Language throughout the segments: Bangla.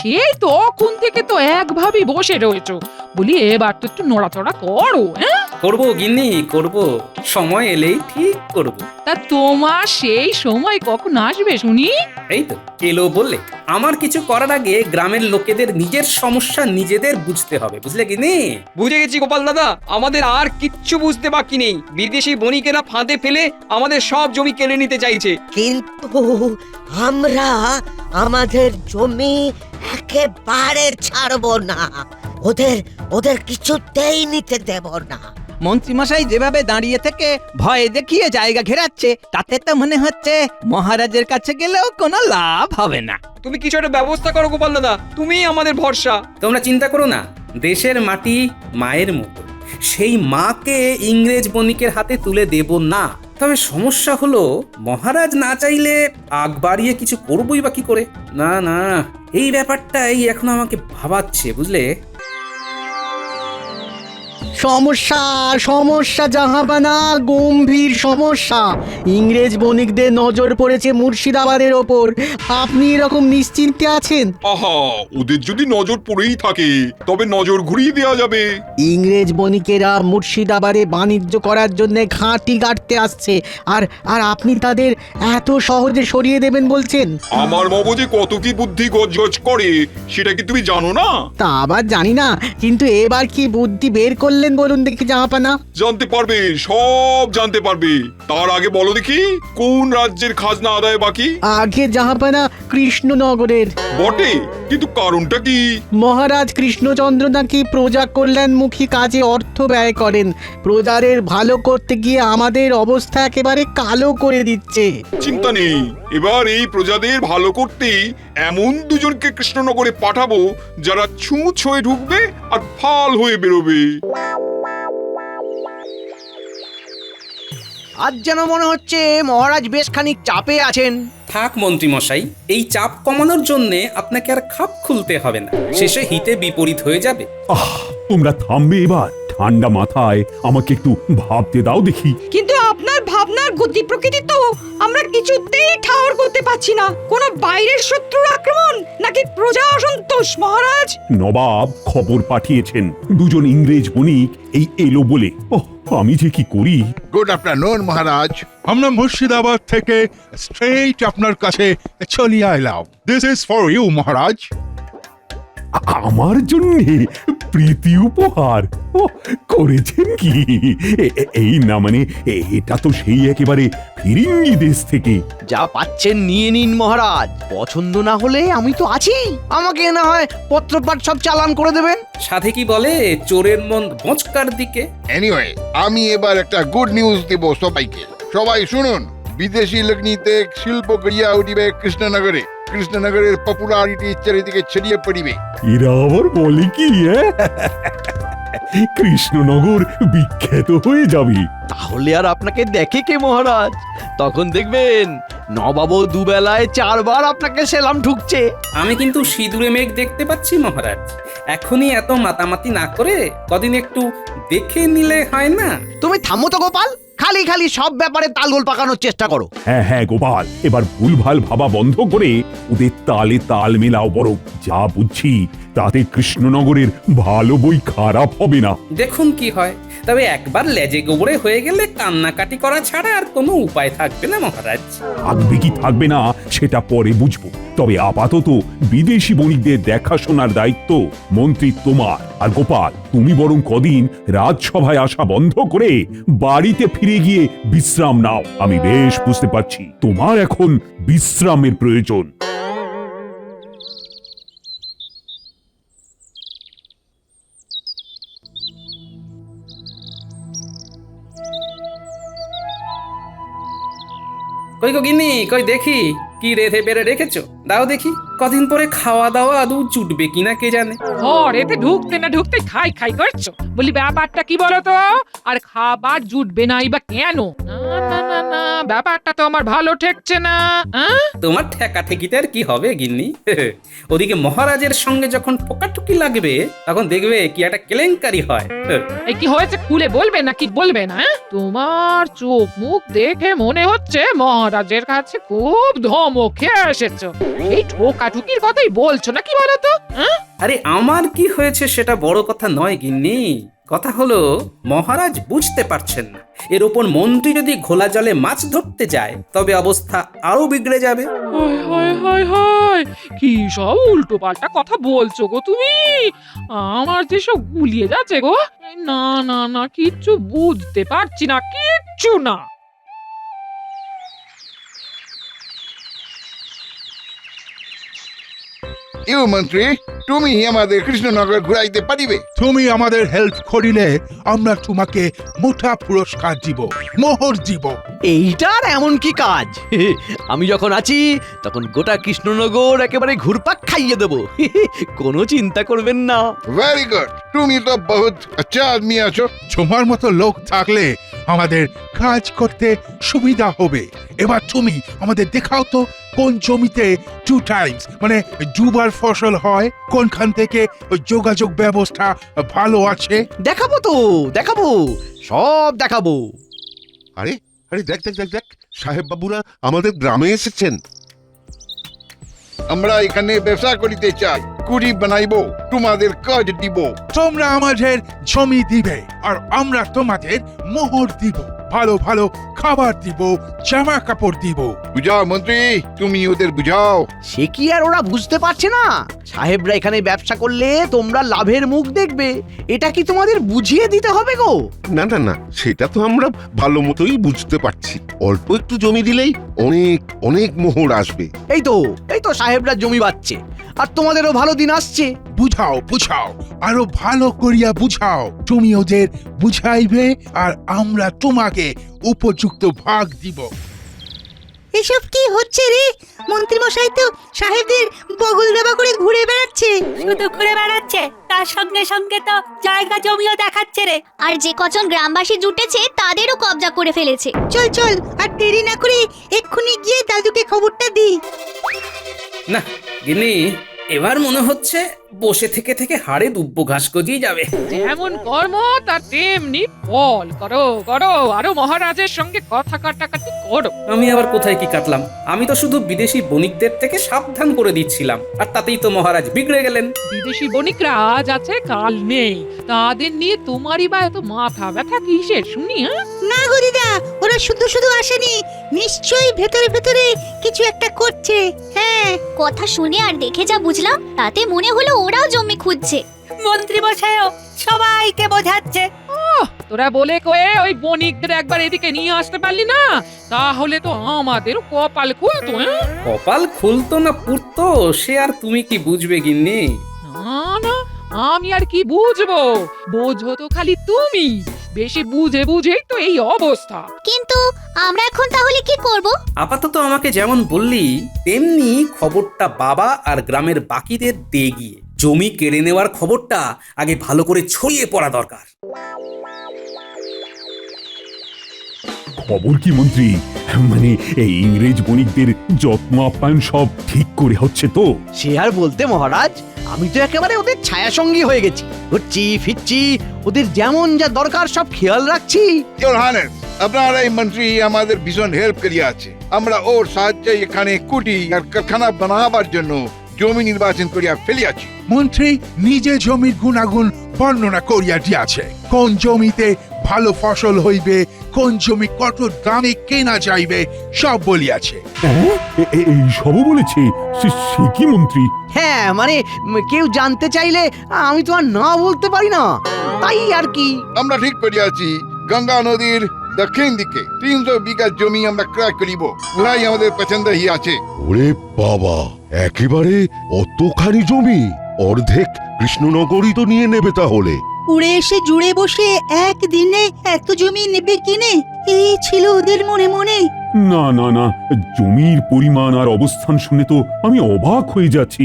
সেই তখন থেকে তো একভাবেই বসে রয়েছো। বলি এবার তো একটু নড়াচড়া করো হ্যাঁ? করব গিন্নি করব। সময় এলেই ঠিক করব। তা তোমার সেই সময় কখন আসবে শুনি? এই তো এলো বললে আমার কিছু করার আগে গ্রামের লোকেদের নিজের সমস্যা নিজেদের বুঝতে হবে বুঝলে গিন্নি? বুঝে গেছি গোপাল দাদা আমাদের আর কিচ্ছু বুঝতে বাকি নেই। বিদেশি বণিকেরা ফাঁদে ফেলে আমাদের সব জমি কেড়ে নিতে চাইছে। কিন্তু আমরা আমাদের জমি একেবারে ছাড়বো না। ওদের ওদের কিছুতেই নিতে দেব না। মন্ত্রীমশাই যেভাবে দাঁড়িয়ে থেকে ভয় দেখিয়ে জায়গা ঘেরাচ্ছে তাতে তো মনে হচ্ছে মহারাজের কাছে গেলেও কোনো লাভ হবে না। তুমি কিছু একটা ব্যবস্থা করো গোপাল দাদা তুমিই আমাদের ভরসা। তোমরা চিন্তা করো না দেশের মাটি মায়ের মতো। সেই মাকে ইংরেজ বণিকের হাতে তুলে দেব না। তবে সমস্যা হলো মহারাজ না চাইলে আগ বাড়িয়ে কিছু করবই বা কি করে? না না এই ব্যাপারটাই এখন আমাকে ভাবাচ্ছে বুঝলে? সমস্যা সমস্যা জাহাবানা গম্ভীর সমস্যা। ইংরেজ বণিকদের নজর পড়েছে মুর্শিদাবাদের ওপর। আপনি এরকম নিশ্চিন্তে আছেন? আহা ওদের যদি নজর পড়েই থাকে তবে নজর ঘুরিয়ে দেওয়া যাবে। ইংরেজ বণিকেরা মুর্শিদাবাদে বাণিজ্য করার জন্য ঘাঁটি গাড়তে আসছে। আর আর আপনি তাদের এত সহজে সরিয়ে দেবেন বলছেন? আমার মগজে কত কি বুদ্ধি গজগজ করে সেটা কি তুমি জানো না? তা আবার জানি না কিন্তু এবার কি বুদ্ধি বের করলেন বলুন দেখি জাহাপানা জানতে পারবে সব জানতে পারবে। তার আগে বলো দেখি কোন রাজ্যের খাজনা আদায় বাকি? আগে জামা জাহাপানা কৃষ্ণনগরের। বটে কিন্তু কারণটা কি? মহারাজ কৃষ্ণচন্দ্র নাকি প্রজা কল্যাণমুখী কাজে অর্থ ব্যয় করেন। প্রজাদের ভালো করতে গিয়ে আমাদের অবস্থা একেবারে কালো করে দিচ্ছে। চিন্তা নেই এবার এই প্রজাদের ভালো করতেই এমন দুজনকে কৃষ্ণনগরে পাঠাবো যারা ছুঁচ হয়ে ঢুকবে আর ফাল হয়ে বেরোবে। আজ যেন মনে হচ্ছে মহারাজ বেশ খানিক চাপে আছেন। থাক মন্ত্রীমশাই এই চাপ কমানোর জন্য আপনাকে আর খাপ খুলতে হবে না। শেষে হিতে বিপরীত হয়ে যাবে। আহ তোমরা থামবে এবার। ঠান্ডা মাথায় আমাকে একটু ভাবতে দাও দেখি। কিন্তু আপনার ভাবনার গতি প্রকৃতি তো। আমরা কিছুতেই ঠাওর করতে পারছি না। কোনো বাইরের শত্রুর আক্রমণ নাকি প্রজা অসন্তোষ মহারাজ? নবাব খবর পাঠিয়েছেন। দুজন ইংরেজ বণিক এই এলো বলে। ওহ আমি যে কি করি? গুড আফটারনুন মহারাজ। আমরা মুর্শিদাবাদ থেকে স্ট্রেইট আপনার কাছে চলিয়ে এলাম। দিস ইজ ফর ইউ মহারাজ। আমার জন্য প্রীতি উপহার। ও করেছেন কি? এই না মানে এ- এটা তো সেই একেবারে ফিরিঙ্গি দেশ থেকে। যা পাচ্ছেন নিয়ে নিন মহারাজ। পছন্দ না হলে আমি তো আছি। আমাকে না হয় পত্রপাঠ সব চালান করে দেবেন। সাথে কি বলে চোরের মন বচকার দিকে? এনিওয়ে আমি এবার একটা গুড নিউজ দেব সবাইকে। সবাই শুনুন বিদেশি লগ্নিতে শিল্প গড়িয়া উঠিবে কৃষ্ণনগরে। কৃষ্ণনগরের পপুলারিটি চারিদিকে ছড়িয়ে পড়িবে। এরা আবার বলে কি? কৃষ্ণনগর বিখ্যাত হয়ে যাবে। তাহলে আর আপনাকে দেখে কে মহারাজ? তখন দেখবেন নবাব দুবেলায় চারবার আপনাকে সেলাম ঢুকছে আমি কিন্তু সিঁদুরে মেঘ দেখতে পাচ্ছি মহারাজ। এখনই এত মাতামাতি না করে কদিন একটু দেখে নিলে হয় না? তুমি থামো তো গোপাল। খালি খালি সব ব্যাপারে তালগোল পাকানোর চেষ্টা করো। হ্যাঁ হ্যাঁ গোপাল এবার ভুলভাল ভাবা বন্ধ করে ওদের তালে তাল মেলাও বরং যা বুঝছি তাতে কৃষ্ণনগরের ভালো বই খারাপ হবে না। দেখুন কি হয় তবে একবার লেজে গোবরে হয়ে গেলে কান্নাকাটি করা ছাড়া আর কোনো উপায় থাকবে না মহারাজ। থাকবে কি থাকবে না সেটা পরে বুঝব। তবে আপাতত বিদেশি বণিকদের দেখাশোনার দায়িত্ব মন্ত্রী তোমার। আর গোপাল, তুমি বরং কদিন রাজসভায় আসা বন্ধ করে বাড়িতে ফিরে গিয়ে বিশ্রাম নাও। আমি বেশ বুঝতে পারছি তোমার এখন বিশ্রামের প্রয়োজন। কই গিন্নি, কই দেখি? কি রেধে বেড়ে রেখেছো? দাও দেখি, কদিন পরে খাওয়া দাওয়া আদৌ জুটবে কিনা কে জানে? ঘর এতে ঢুকতে না ঢুকতে খাই খাই করছ। বলি, ব্যাপারটা কি বলো তো? আর খাবার জুটবে নাই বা কেন? না ব্যাপারটা তো আমার ভালো ঠেকছে না হ্যাঁ? তোমার ঠেকা ঠেকিতে আর কি হবে গিন্নি ওদিকে মহারাজের সঙ্গে যখন ঠোকাঠুকি লাগবে তখন দেখবে কি একটা কেলেঙ্কারি হয় এই কি হয়েছে খুলে বলবে নাকি বলবে না হ্যাঁ? তোমার চোখ মুখ দেখে মনে হচ্ছে মহারাজের কাছে খুব ধমক খেয়ে এসেছ এই ঠোকাঠুকির কথাই বলছো না কি বলতো হ্যাঁ? আরে আমার কি হয়েছে সেটা বড় কথা নয় গিন্নি কথা হলো মহারাজ বুঝতে পারছেন না এর ওপর মন্ত্রী যদি ঘোলা জলে মাছ ধরতে যায়, তবে অবস্থা আরও বিগড়ে যাবে। কি সব উল্টো পাল্টা কথা বলছো গো তুমি? আমার যে সব গুলিয়ে যাচ্ছে গো না না না, কিচ্ছু বুঝতে পারছি না, কিচ্ছু না। ইউ মন্ত্রী তুমি আমাদের কৃষ্ণনগর ঘুরাইতে পারিবে। তুমি আমাদের হেল্প করিলে আমরা তোমাকে মোটা পুরস্কার দিব মোহর দিব। এইটার এমন কি কাজ? আমি যখন আছি তখন গোটা কৃষ্ণনগর একেবারে ঘুরপাক খাইয়ে দেব। কোনো চিন্তা করবেন না। ভেরি গুড তুমি তো বহুত আচ্ছা আদমি আছো। তোমার মতো লোক থাকলে আমাদের কাজ করতে সুবিধা হবে। এবার তুমি আমাদের দেখাও তো কোন জমিতে টু টাইমস মানে দুবার ফসল হয় কোনখান থেকে যোগাযোগ ব্যবস্থা ভালো আছে? দেখাবো তো দেখাবো সব দেখাবো। আরে আরে দেখ দেখ দেখ দেখ সাহেব বাবুরা আমাদের গ্রামে এসেছেন। আমরা এখানে ব্যবসা করিতে চাই কুড়ি বানাইবো তোমাদের কাজ দিব। তোমরা আমাদের জমি দিবে আর আমরা তোমাদের মোহর দিব। ভালো ভালো খাবার দিব জামা কাপড় দিব। বুঝাও মন্ত্রী তুমি ওদের বুঝাও। সে কি আর ওরা বুঝতে পারছে না? সাহেবরা এখানে ব্যবসা করলে তোমরা লাভের মুখ দেখবে। এটা কি তোমাদের বুঝিয়ে দিতে হবে গো? না না না সেটা তো আমরা ভালো মতোই বুঝতে পারছি। অল্প একটু জমি দিলেই অনেক অনেক মোহর আসবে। এই তো এই তো সাহেবরা জমি বাচ্ছে আর তোমাদেরও ভালো দিন আসছে। বুঝাও বুঝাও আরও ভালো করিয়া বুঝাও। তুমি ওদের বুঝাইবে আর আমরা তোমাকে উপযুক্ত ভাগ দিব। এসব কি হচ্ছে রে? মন্ত্রী মশাই তো সাহেবদের বগল দেবা করে ঘুরে বেড়াচ্ছে। শুধু ঘুরে বেড়াচ্ছে তার সঙ্গে সঙ্গে তো জায়গা জমিও দেখাচ্ছে রে। আর যে কজন গ্রামবাসী জুটেছে তাদেরও কবজা করে ফেলেছে। চল চল আর দেরি না করে এক্ষুনি গিয়ে দাদুকে খবরটা দিই। না গিন্নি এবার মনে হচ্ছে বসে থেকে থেকে হাড়ে দুব্ব ঘাস গজিয়ে যাবে। যেমন কর্ম তার তেমনি ফল। করো করো আরও মহারাজের সঙ্গে কথা কাটাকাটি করো। আমি আবার কোথায় কি কাটলাম? আমি তো শুধু বিদেশি বণিকদের থেকে সাবধান করে দিচ্ছিলাম। আর তাতেই তো মহারাজ বিগড়ে গেলেন। বিদেশি বণিকরা আজ আছে কাল নেই। তাদের নিয়ে তোমারই বা এত মাথা ব্যথা কিসের? শুনি হ্যাঁ? না গো দিদা ওরা শুধু শুধু আসেনি। নিশ্চয়ই ভেতরে ভেতরে কিছু একটা করছে। হ্যাঁ কথা শুনে আর দেখে যা বুঝলাম তাতে মনে হলো ওরাও জমি খুঁজছে। মন্ত্রী মশাইও সবাইকে বোঝাচ্ছে। তোরা বলে কয়ে ওই বণিকদের একবার এদিকে নিয়ে আসতে পারলি না? তাহলে তো আমাদেরও কপাল খুলতো হ্যাঁ? কপাল খুলতো না পুরতো সে আর তুমি কি বুঝবে গিন্নি? না না আমি আর কি বুঝব? বোঝো তো খালি তুমি। বেশি বুঝে বুঝেই তো এই অবস্থা। কিন্তু আমরা এখন তাহলে কি করব? আপাতত আমাকে যেমন বললি তেমনি খবরটা বাবা আর গ্রামের বাকিদের দিয়ে গিয়ে। জমি কেড়ে নেওয়ার খবরটা আগে ভালো করে ছড়িয়ে পড়া দরকার। খবর কি মন্ত্রী? মানে এই ইংরেজ বণিকদের যত্ন আপ্যায়ন সব ঠিক করে হচ্ছে তো? সে আর বলতে মহারাজ আমি তো একেবারে ওদের ছায়া সঙ্গী হয়ে গেছি। ঘুরছি ফিরছি ওদের যেমন যা দরকার সব খেয়াল রাখছি। আপনার এই মন্ত্রী আমাদের ভীষণ হেল্প করিয়া আছে। আমরা ওর সাহায্যে এখানে কুটি আর কারখানা বানাবার জন্য জমি নির্বাচন করিয়া ফেলিয়াছি। মন্ত্রী নিজে জমির গুণাগুণ বর্ণনা করিয়া দিয়াছে। কোন জমিতে ভালো ফসল হইবে কোন জমি কত দামে কেনা যাইবে সব বলিয়াছে। হ্যাঁ? এই সবও বলেছে? সে- কি মন্ত্রী? হ্যাঁ মানে কেউ জানতে চাইলে আমি তো আর না বলতে পারি না। তাই আর কি? আমরা ঠিক করিয়াছি গঙ্গা নদীর দক্ষিণ দিকে তিনশো বিঘা জমি আমরা ক্রয় করিব উহাই আমাদের পছন্দ হি আছে। ওরে বাবা! একেবারে অতখানি জমি। অর্ধেক কৃষ্ণনগরই তো নিয়ে নেবে তাহলে। উড়ে এসে জুড়ে বসে একদিনে এত জমি নেবে কিনে? এই ছিল ওদের মনে মনে। না না না জমির পরিমাণ আর অবস্থান শুনে তো আমি অবাক হয়ে যাচ্ছি।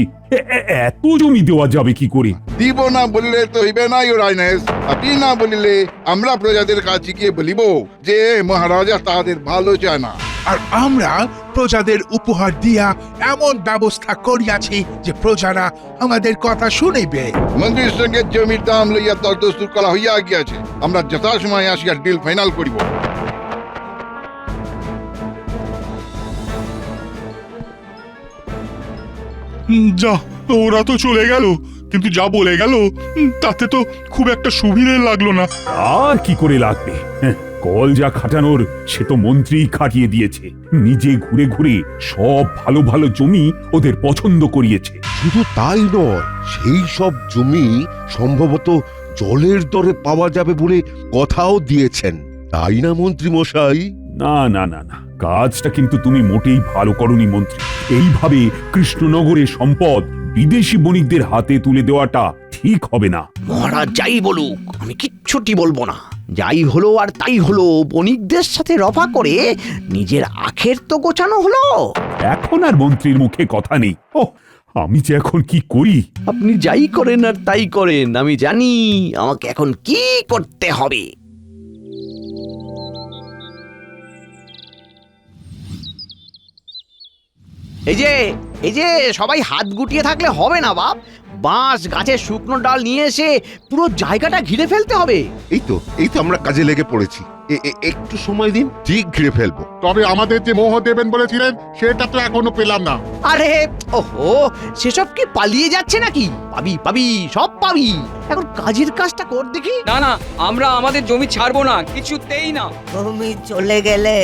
এত জমি দেওয়া যাবে কি করে? দিব না বললে তো হইবে না ইউর হাইনেস আপনি না বলিলে আমরা প্রজাদের কাছে গিয়ে বলিব যে মহারাজা তাদের ভালো চায় না আর আমরা প্রজাদের উপহার দিয়া এমন ব্যবস্থা করিয়াছি যে প্রজারা আমাদের কথা শুনিবে। মন্ত্রীর সঙ্গে জমির দাম লইয়া দরদস্তুর করা হইয়া গিয়াছে। আমরা যথাসময়ে আসিয়া ডিল ফাইনাল করিব। যা ওরা তো চলে গেল। কিন্তু যা বলে গেল তাতে তো খুব একটা সুবিধে লাগল না। আর কি করে লাগবে? হ্যাঁ, কল যা খাটানোর সে তো মন্ত্রী খাটিয়ে দিয়েছে। নিজে ঘুরে ঘুরে সব ভালো ভালো জমি ওদের পছন্দ করিয়েছে। শুধু তাই নয় সেই সব জমি সম্ভবত জলের দরে পাওয়া যাবে বলে কথাও দিয়েছেন। তাই না মন্ত্রী মশাই? না না না না। কাজটা কিন্তু তুমি মোটেই ভালো করনি মন্ত্রী। এইভাবে কৃষ্ণনগরের সম্পদ বিদেশি বণিকদের হাতে তুলে দেওয়াটা ঠিক হবে না। মহারাজ যাই বলুক আমি কিচ্ছুটি বলব না। যাই হলো আর তাই হলো বণিকদের সাথে রফা করে নিজের আখের তো গোছানো হলো। এখন আর মন্ত্রীর মুখে কথা নেই। ও আমি যে এখন কি করি? আপনি যাই করেন আর তাই করেন আমি জানি আমাকে এখন কি করতে হবে। এই যে এই যে, সবাই হাত গুটিয়ে থাকলে হবে না, বাপ। বাঁশ, গাছের শুকনো ডাল নিয়ে এসে পুরো জায়গাটা ঘিরে ফেলতে হবে। এই তো এই তো আমরা কাজে লেগে পড়েছি। একটু সময় দিন। ঠিক ঘিরে ফেলব। তবে আমাদের যে মোহ দেবেন বলেছিলেন সেটা তো এখনও পেলাম না। আরে ওহো সেসব কি পালিয়ে যাচ্ছে নাকি? পাবি পাবি সব পাবি। এখন কাজের কাজটা কর দেখি। না না আমরা আমাদের জমি ছাড়বো না কিছুতেই না। তুমি চলে গেলে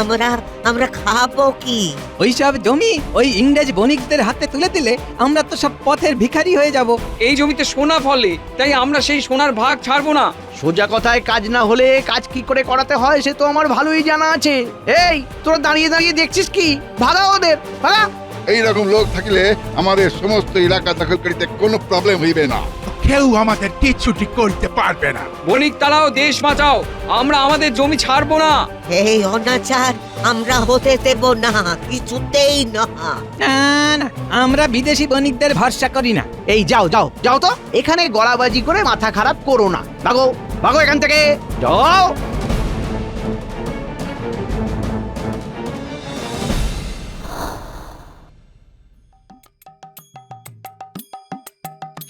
আমরা আমরা খাব কি? ওই সব জমি ওই ইংরেজ বণিকদের হাতে তুলে দিলে আমরা তো সব পথের ভিখারি হয়ে যাব। এই জমিতে সোনা ফলে তাই আমরা সেই সোনার ভাগ ছাড়বো না। সোজা কথায় কাজ না হলে কাজ কি করে করাতে হয় সে তো আমার ভালোই জানা আছে। এই তোরা দাঁড়িয়ে দাঁড়িয়ে দেখছিস কি? ভাগা ওদের ভাগা এইরকম লোক থাকলে আমাদের সমস্ত এলাকা দখল করিতে কোনো প্রবলেম হইবে না। কেউ আমাদের কিচ্ছুটি করতে পারবে না। বণিক তারাও দেশ বাঁচাও আমরা আমাদের জমি ছাড়বো না। এই অনাচার আমরা হতে দেব না কিছুতেই না। না না আমরা বিদেশি বণিকদের ভরসা করি না। এই যাও যাও যাও তো এখানে গলাবাজি করে মাথা খারাপ করো না। ভাগো ভাগো এখান থেকে। যাও।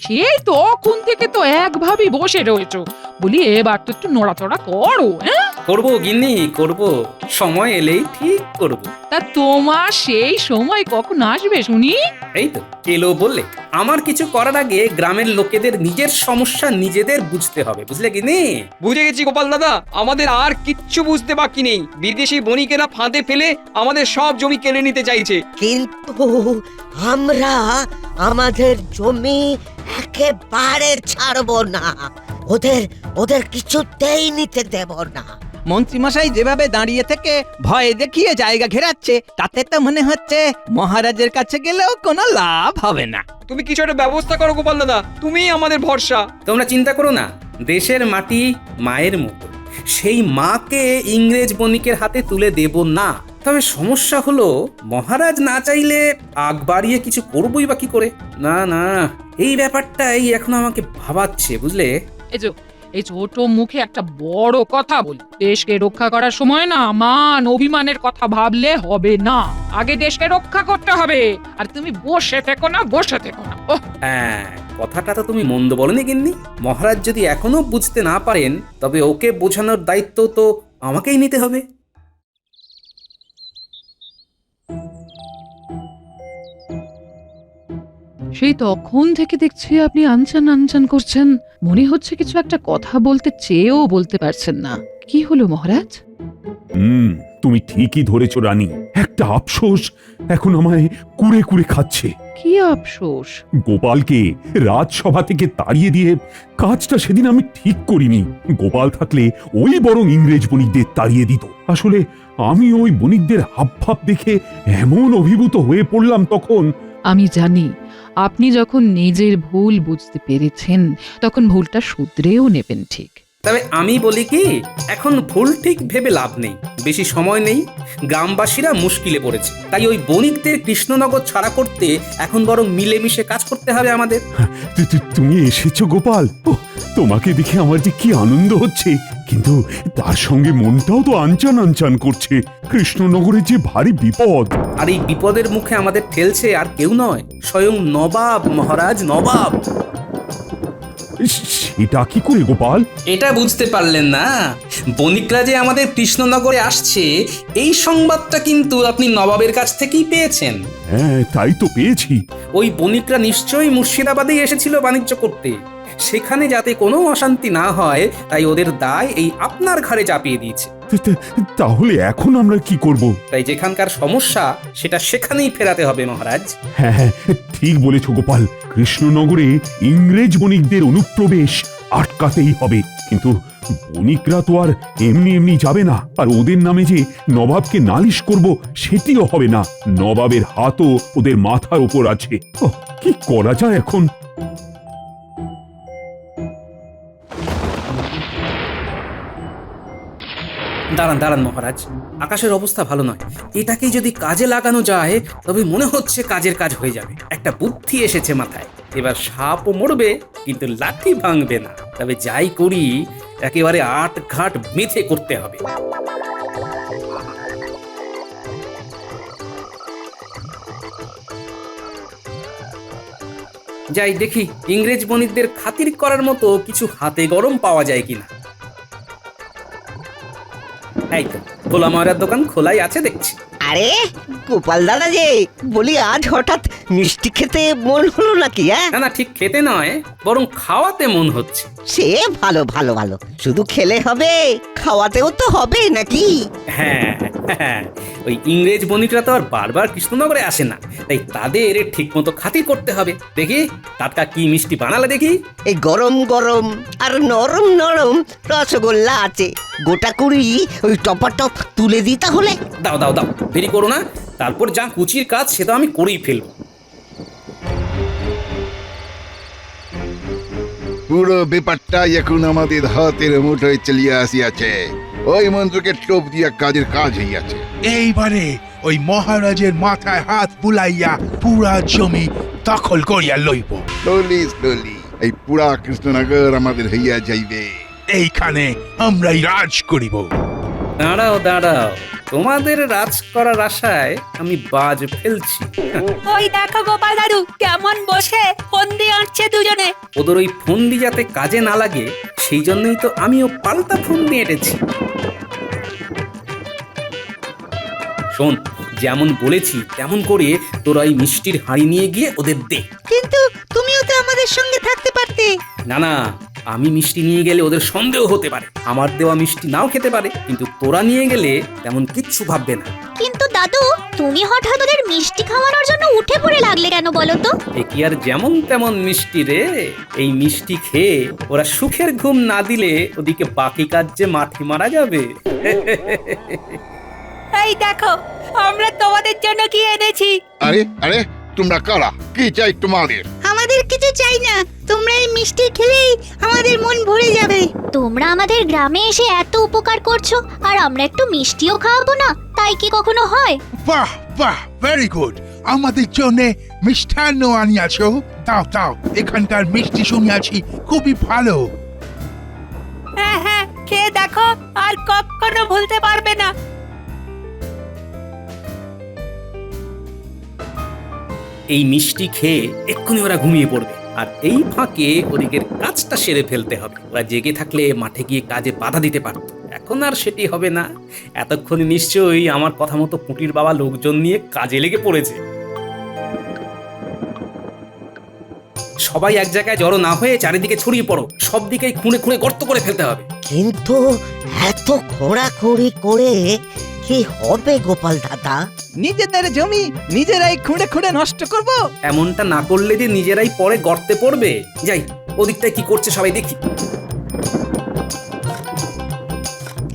সেই তখন থেকে তো একভাবেই বসে রয়েছো। বলি এবার তো একটু নড়াচড়া করো হ্যাঁ? করব গিন্নি করব। সময় এলেই ঠিক করব। তা তোমার সেই সময় কখন আসবে শুনি? এই তো এলো বললে। আমার কিছু করার আগে গ্রামের লোকেদের নিজের সমস্যা নিজেদের বুঝতে হবে বুঝলে গিন্নি? বুঝে গেছি গোপাল দাদা আমাদের আর কিচ্ছু বুঝতে বাকি নেই। বিদেশি বণিকেরা ফাঁদে ফেলে আমাদের সব জমি কেড়ে নিতে চাইছে। কিন্তু আমরা আমাদের জমি একেবারে ছাড়বো না। ওদের ওদের কিছুতেই নিতে দেব না। মন্ত্রীমশাই যেভাবে দাঁড়িয়ে থেকে ভয় দেখিয়ে জায়গা ঘেরাচ্ছে তাতে তো মনে হচ্ছে মহারাজের কাছে গেলেও কোনো লাভ হবে না। তুমি কিছু একটা ব্যবস্থা করো গোপাল দাদা তুমিই আমাদের ভরসা। তোমরা চিন্তা করো না দেশের মাটি মায়ের মতো। সেই মাকে ইংরেজ বণিকের হাতে তুলে দেব না। তবে সমস্যা হলো মহারাজ না চাইলে আগ বাড়িয়ে কিছু করবই বা কি করে? না না এই ব্যাপারটাই এখন আমাকে ভাবাচ্ছে বুঝলে? এই যে এই ছোট মুখে একটা বড় কথা বলি। দেশকে রক্ষা করার সময় না মান অভিমানের কথা ভাবলে হবে না। আগে দেশকে রক্ষা করতে হবে। আর তুমি বসে থেকো না বসে থেকো না। ওহ। হ্যাঁ কথাটা তো তুমি মন্দ বলনি গিন্নি। মহারাজ যদি এখনও বুঝতে না পারেন তবে ওকে বোঝানোর দায়িত্ব তো আমাকেই নিতে হবে। সেই তখন থেকে দেখছি আপনি আনচান আনচান করছেন। মনে হচ্ছে কিছু একটা কথা বলতে চেয়েও বলতে পারছেন না। কি হলো মহারাজ? হুম তুমি ঠিকই ধরেছ রানী। একটা আফসোস এখন আমায় কুড়ে কুড়ে খাচ্ছে। কি আফসোস? গোপালকে রাজসভা থেকে তাড়িয়ে দিয়ে কাজটা সেদিন আমি ঠিক করিনি। গোপাল থাকলে ওই বরং ইংরেজ বণিকদের তাড়িয়ে দিত। আসলে আমি ওই বণিকদের হাবভাব দেখে এমন অভিভূত হয়ে পড়লাম তখন। আমি জানি আপনি যখন নিজের ভুল বুঝতে পেরেছেন তখন ভুলটা শুধরেও নেবেন ঠিক। তবে আমি বলি কি এখন ভুল ঠিক ভেবে লাভ নেই। বেশি সময় নেই গ্রামবাসীরা মুশকিলে পড়েছে। তাই ওই বণিকদের কৃষ্ণনগর ছাড়া করতে এখন বরং মিলেমিশে কাজ করতে হবে আমাদের। তু- তুমি এসেছ গোপাল। তোমাকে দেখে আমার যে কি আনন্দ হচ্ছে। কিন্তু তার সঙ্গে মনটাও তো আনচান আনচান করছে। কৃষ্ণনগরে যে ভারী বিপদ। আর এই বিপদের মুখে আমাদের ঠেলছে আর কেউ নয় স্বয়ং নবাব মহারাজ নবাব। সেটা কি করে গোপাল? এটা বুঝতে পারলেন না। বণিকরা যে আমাদের কৃষ্ণনগরে আসছে এই সংবাদটা কিন্তু আপনি নবাবের কাছ থেকেই পেয়েছেন। হ্যাঁ তাই তো পেয়েছি। ওই বণিকরা নিশ্চয়ই মুর্শিদাবাদেই এসেছিল বাণিজ্য করতে। সেখানে যাতে কোনো অশান্তি না হয় তাই ওদের দায় এই আপনার ঘাড়ে চাপিয়ে দিয়েছে। তাহলে এখন আমরা কি করব? তাই যেখানকার সমস্যা সেটা সেখানেই ফেরাতে হবে মহারাজ। হ্যাঁ হ্যাঁ ঠিক বলেছ গোপাল। কৃষ্ণনগরে ইংরেজ বণিকদের অনুপ্রবেশ আটকাতেই হবে। কিন্তু বণিকরা তো আর এমনি এমনি যাবে না। আর ওদের নামে যে নবাবকে নালিশ করব, সেটিও হবে না। নবাবের হাতও ওদের মাথার উপর আছে। কি করা যায় এখন? দাঁড়ান দাঁড়ান মহারাজ। আকাশের অবস্থা ভালো নয়। এটাকেই যদি কাজে লাগানো যায়, তবে মনে হচ্ছে কাজের কাজ হয়ে যাবে। একটা বুদ্ধি এসেছে মাথায়। এবার সাপও মরবে, কিন্তু লাঠি ভাঙবে না। তবে যাই করি, একেবারে আট ঘাট মেথে করতে হবে। যাই দেখি, ইংরেজ বণিকদের খাতির করার মতো কিছু হাতে গরম পাওয়া যায় কিনা। এই তো ভোলা ময়রার দোকান খোলাই আছে দেখছি। আরে গোপাল দাদা যে বলি আজ হঠাৎ মিষ্টি খেতে মন হলো নাকি হ্যাঁ? না না ঠিক খেতে নয় বরং খাওয়াতে মন হচ্ছে। সে ভালো ভালো ভালো। শুধু খেলে হবে খাওয়াতেও তো হবে নাকি? হ্যাঁ হ্যাঁ। ওই ইংরেজ বণিকরা তো আর বারবার কৃষ্ণনগরে আসে না। তাই তাদের ঠিক মতো খাতির করতে হবে। দেখি টাটকা কি মিষ্টি বানালে দেখি। এই গরম গরম আর নরম নরম রসগোল্লা আছে। গোটা কুড়ি ওই টপা টপ তুলে দিই তাহলে। দাও দাও দাও দেরি করো না। তারপর যা কুচির কাজ সেটা আমি করেই ফেলব। পুরো ব্যাপারটা এখন আমাদের হাতের মুঠোয় চলিয়া আসিয়াছে। ওই মন্ত্রকে টোপ দিয়া কাজের কাজ হইয়াছে। এইবারে ওই মহারাজের মাথায় হাত বুলাইয়া পুরা জমি দখল করিয়া লইব। স্লোলি স্লোলি এই পুরা কৃষ্ণনগর আমাদের হইয়া যাইবে। এইখানে আমরাই রাজ করিব। দাঁড়াও দাঁড়াও তোমাদের রাজ করার আশায় আমি বাজ ফেলছি। ওই দেখো গোপাল দাদু কেমন বসে ফন্দি আঁটছে দুজনে। ওদের ওই ফন্দি যাতে কাজে না লাগে সেই জন্যই তো আমিও পাল্টা ফন্দি এঁটেছি। শোন যেমন বলেছি তেমন করে তোরা ওই মিষ্টির হাঁড়ি নিয়ে গিয়ে ওদের দে। কিন্তু তুমিও তো আমাদের সঙ্গে থাকতে পারতে। না না আমি মিষ্টি নিয়ে গেলে ওদের সন্দেহ হতে পারে। আমার দেওয়া মিষ্টি নাও খেতে পারে কিন্তু তোরা নিয়ে গেলে তেমন কিচ্ছু ভাববে না। কিন্তু দাদু তুমি হঠাৎ ওদের মিষ্টি খাওয়ানোর জন্য উঠে পড়ে লাগলে কেন বলো তো? এ কি আর যেমন তেমন মিষ্টি রে এই মিষ্টি খেয়ে ওরা সুখের ঘুম না দিলে ওদিকে বাকি কাজ যে মাঠে মারা যাবে। এই দেখো আমরা তোমাদের জন্য কি এনেছি? আরে আরে তোমরা কারা? কি চাই তোমাদের? আমাদের কিছু চাই না। তোমরা এই মিষ্টি খেলেই আমাদের মন ভরে যাবে। তোমরা আমাদের গ্রামে এসে এত উপকার করছ আর আমরা একটু মিষ্টিও খাওয়াবো না তাই কি কখনো হয়? বাহ বাহ ভেরি গুড আমাদের জন্য মিষ্টান্ন আনিয়াছ। দাও দাও এখানকার মিষ্টি শুনিয়াছি খুবই ভালো। হ্যাঁ হ্যাঁ খেয়ে দেখো আর কখনো ভুলতে পারবে না। এই মিষ্টি খেয়ে এক্ষুনি ওরা ঘুমিয়ে পড়বে। আর এই ফাঁকে ওদিকের কাজটা সেরে ফেলতে হবে। ওরা জেগে থাকলে মাঠে গিয়ে কাজে বাধা দিতে পারত। এখন আর সেটি হবে না। এতক্ষণ নিশ্চয়ই আমার কথা মতো পুটির বাবা লোকজন নিয়ে কাজে লেগে পড়েছে। সবাই এক জায়গায় জড়ো না হয়ে চারিদিকে ছড়িয়ে পড়ো। সব দিকেই খুঁড়ে খুঁড়ে গর্ত করে ফেলতে হবে। কিন্তু এত খোঁড়াখুড়ি করে কি হবে গোপাল দাদা? নিজেদের জমি নিজেরাই খুঁড়ে খুঁড়ে নষ্ট করব? এমনটা না করলে যে নিজেরাই পরে গর্তে পড়বে? যাই ওদিকটায় কি করছে সবাই দেখি।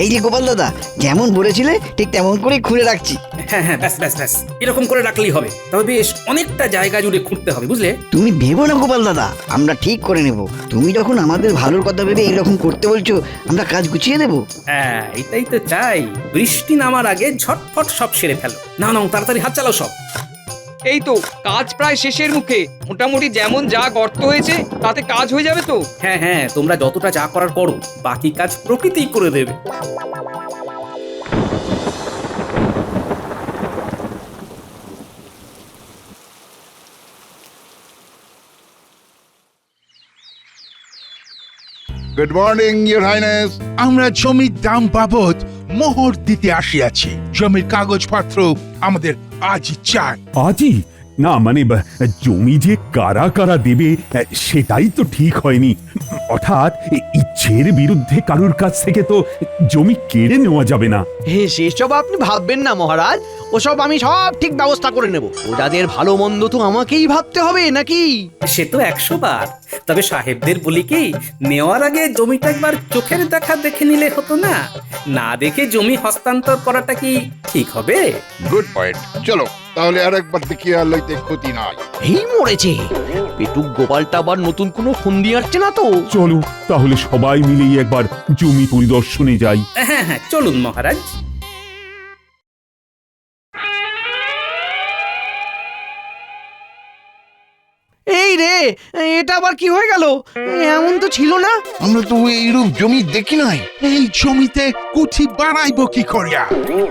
এই যে গোপাল দাদা যেমন বলেছিলে ঠিক তেমন করেই খুঁড়ে রাখছি। হ্যাঁ হ্যাঁ ব্যাস ব্যাস ব্যাস। এরকম করে রাখলেই হবে। তবে বেশ অনেকটা জায়গা জুড়ে খুঁড়তে হবে বুঝলে? তুমি ভেবো না গোপাল দাদা আমরা ঠিক করে নেব। তুমি যখন আমাদের ভালোর কথা ভেবে এরকম করতে বলছো আমরা কাজ গুছিয়ে দেবো? হ্যাঁ এটাই তো চাই। বৃষ্টি নামার আগে ঝটফট সব সেরে ফেলো। না না তাড়াতাড়ি হাত চালাও সব। এই তো কাজ প্রায় শেষের মুখে। মোটামুটি যেমন যা গর্ত হয়েছে তাতে কাজ হয়ে যাবে তো? হ্যাঁ হ্যাঁ তোমরা যতটা যা করার করো বাকি কাজ প্রকৃতিই করে দেবে। গুড মর্নিং ইউর হাইনেস আমরা জমির দাম বাবদ মোহর দিতে আসিয়াছি। জমির কাগজপত্র আমাদের আজ চাই। আজই? না মানে বা, জমি যে কারা কারা দেবে সেটাই তো ঠিক হয়নি। অর্থাৎ ইচ্ছের বিরুদ্ধে কারুর কাছ থেকে তো জমি কেড়ে নেওয়া যাবে না। হে সেসব আপনি ভাববেন না মহারাজ। ওসব আমি সব ঠিক ব্যবস্থা করে নেব। প্রজাদের ভালো মন্দ তো আমাকেই ভাবতে হবে নাকি? সে তো একশো বার। তবে সাহেবদের বলি কি নেওয়ার আগে জমিটা একবার চোখের দেখা দেখে নিলে হতো না। না দেখে জমি হস্তান্তর করাটা কি ঠিক হবে? গুড পয়েন্ট চলো তাহলে আর একবার দেখিয়া লইতে ক্ষতি নাই। এই মরেছে। পেটুক গোপালটা আবার নতুন কোনো ফন্দি আসছে না তো? চলো তাহলে সবাই মিলেই একবার জমি পরিদর্শনে যাই। হ্যাঁ হ্যাঁ চলুন মহারাজ। এই রে এটা আবার কি হয়ে গেল? এমন তো ছিল না? আমরা তো এইরূপ জমি দেখি নাই। এই জমিতে কুঠি বানাইব কি করিয়া?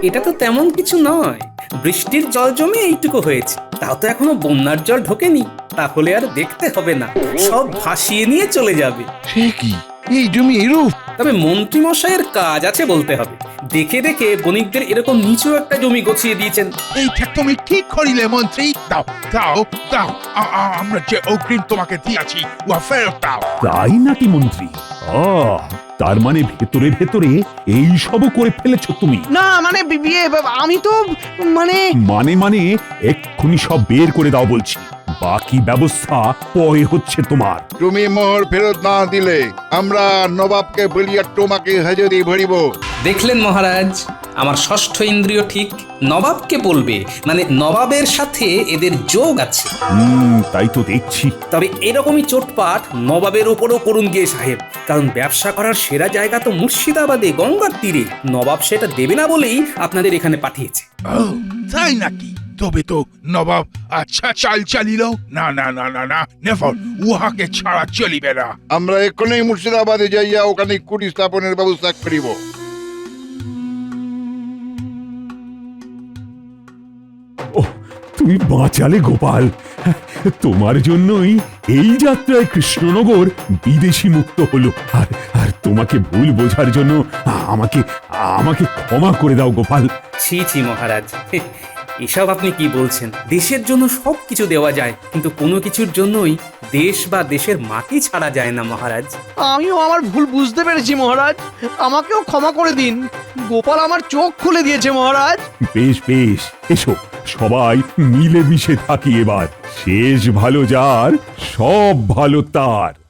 এটা তো তেমন কিছু নয়। বৃষ্টির জল জমে এইটুকু হয়েছে। তাও তো এখনও বন্যার জল ঢোকেনি। তাহলে আর দেখতে হবে না। সব ভাসিয়ে নিয়ে চলে যাবে। সে কি? এই জমি এইরূপ? তবে মন্ত্রী মশাইয়ের কাজ আছে বলতে হবে। দেখে দেখে বণিকদের এরকম নিচু একটা জমি গছিয়ে দিয়েছেন। এইটা তুমি ঠিক করিলে মন্ত্রী। দাও দাও দাও। আ- আ- আমরা যে অগ্রিম তোমাকে দিয়েছি উহা ফেরত দাও। তাই নাকি মন্ত্রী? আহ তার মানে ভেতরে ভেতরে এই সবও করে ফেলেছো তুমি। না মানে বি- বিয়ে আমি তো মানে মানে মানে এক্ষুনি সব বের করে দাও বলছি। বাকি ব্যবস্থা পরে হচ্ছে তোমার। তুমি মোহর ফেরত না দিলে আমরা নবাবকে বলিয়া তোমাকে হাজরি ভরিব। দেখলেন মহারাজ আমার ষষ্ঠ ইন্দ্রিয় ঠিক নবাবকে বলবে মানে নবাবের সাথে এদের যোগ আছে। হুম তাই তো দেখছি। তবে এরকমই চোটপাট নবাবের ওপরও করুন গিয়ে সাহেব কারণ ব্যবসা করার সেরা জায়গা তো মুর্শিদাবাদে গঙ্গার তীরে। নবাব সেটা দেবে না বলেই আপনাদের এখানে পাঠিয়েছে। তাই নাকি? তবে তো নবাব আচ্ছা চাল চালিল? না না না না না নেভার উহাকে ছাড়া চলিবে না। আমরা এক্ষুনি মুর্শিদাবাদে যাইয়া ওখানে কুটি স্থাপনের ব্যবস্থা করিব। তুমি বাঁচালে গোপাল। তোমার জন্যই এই যাত্রায় কৃষ্ণনগর বিদেশি মুক্ত হলো। আর আর তোমাকে ভুল বোঝার জন্য আমাকে আমাকে ক্ষমা করে দাও গোপাল। ছি ছি মহারাজ। এসব আপনি কি বলছেন? দেশের জন্য সব কিছু দেওয়া যায় কিন্তু কোনো কিছুর জন্যই দেশ বা দেশের মাটি ছাড়া যায় না মহারাজ। আমিও আমার ভুল বুঝতে পেরেছি মহারাজ। আমাকেও ক্ষমা করে দিন। গোপাল আমার চোখ খুলে দিয়েছে মহারাজ। বেশ বেশ এসো। সবাই মিলেমিশে থাকি এবার। শেষ ভালো যার সব ভালো তার।